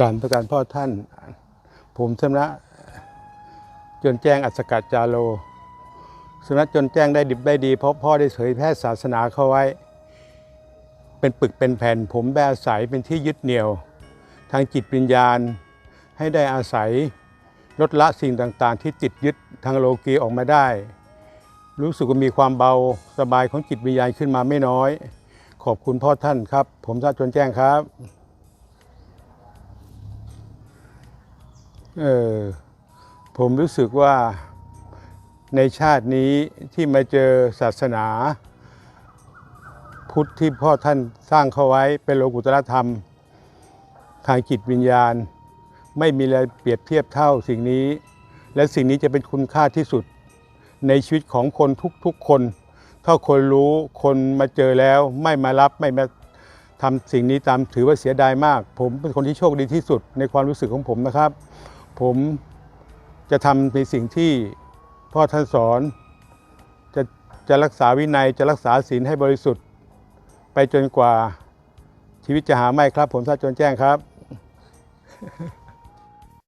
การประการพ่อท่าน ผมสำนักจนแจ้งอัศกัดจาโลสำนักจนแจ้งได้ดิบได้ดี เพราะพ่อได้เผยแพร่ศาสนาเข้าไว้ เป็นปึกเป็นแผ่น ผมได้อาศัยเป็นที่ยึดเหนี่ยว ทางจิตวิญญาณให้ได้อาศัยลดละสิ่งต่างๆ ที่ติดยึดทางโลกีออกมาได้ รู้สึกว่ามีความเบาสบายของจิตวิญญาณขึ้นมาไม่น้อย ขอบคุณพ่อท่านครับ ผมทราจนแจ้งครับ เออผมรู้สึกว่าในชาตินี้ที่มาเจอศาสนา พุทธที่พ่อท่านสร้างเข้าไว้เป็นโลกุตรธรรม ทางจิตวิญญาณ ไม่มีอะไรเปรียบเทียบเท่าสิ่งนี้ และสิ่งนี้จะเป็นคุณค่าที่สุด ในชีวิตของคนทุกๆคน ถ้าคนรู้คนมาเจอแล้วไม่มารับไม่มาทำสิ่งนี้ตามถือว่าเสียดายมาก ผมเป็นคนที่โชคดีที่สุดในความรู้สึกของผมนะครับ ผมจะทำในสิ่งที่พ่อท่านสอน จะจะรักษาวินัยจะรักษาศีลให้บริสุทธิ์ ไปจนกว่าชีวิตจะหาไม่ครับ ผมทราบจนแจ้งครับ